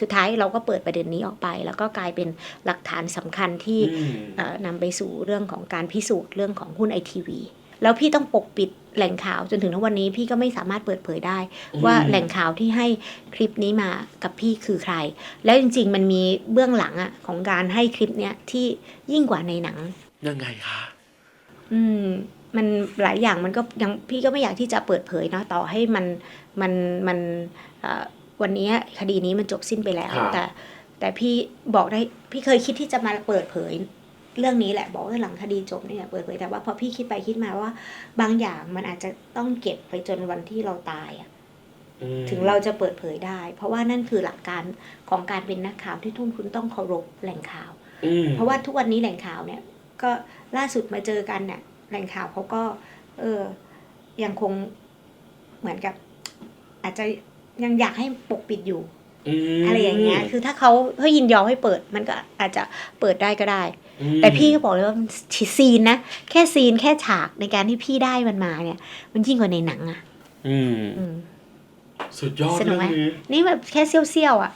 สุดท้ายเราก็เปิดประเด็นนี้ออกไป แล้วก็กลายเป็นหลักฐานสำคัญที่อืมเอ่อนำไปสู่เรื่องของการพิสูจน์เรื่องของหุ้นไอทีวีแล้วพี่ต้องปกปิดแหล่งข่าวจนถึงทุกวันนี้พี่ก็ไม่สามารถเปิดเผยได้ ว่าแหล่งข่าวที่ให้คลิปนี้มากับพี่คือใคร แล้วจริง ๆ มันมีเบื้องหลังอะของการให้คลิปเนี้ยที่ยิ่งกว่าในหนัง ยังไงคะอืมมันหลายอย่างมันก็ยังพี่ก็ไม่อยากที่จะเปิดเผยเนาะต่อให้มันมันมันเอ่อ วันนี้คดีนี้มันจบสิ้นไปแล้วครับแต่ แต่พี่บอกได้พี่เคยคิดที่จะมาเปิดเผย เรื่องนี้แหละบอกว่าหลังคดีจบเนี่ยเปิดเผยแต่ว่าพอพี่คิดไปคิดมาว่า บางอย่างมันอาจจะต้องเก็บไปจนวันที่เราตายอะอืมถึงเราจะเปิดเผยได้ เพราะว่านั่นคือหลักการของการเป็นนักข่าวที่ทุ่มคุณต้องเคารพแหล่งข่าวอืมเพราะว่าทุกวันนี้แหล่งข่าวเนี่ย ก็ล่าสุดมาเจอกันเนี่ยแหล่งข่าวเขาก็ เออยังคงเหมือนกับ อาจจะ ยังอยากให้ปกปิดอยู่มอะไรอย่างเงี้ย คือถ้าเขาเขายินยอมให้เปิด มันก็อาจจะเปิดได้ก็ได้อืมแต่พี่ก็บอกเลยว่ามันซีนนะ แค่ซีนแค่ฉากในการที่พี่ได้มันมาเนี่ย มันยิ่งกว่าในหนังอะอืมอืม สุดยอดสนุกไหมเรื่องนี้นี่แบบแค่เซี่ยวๆอะ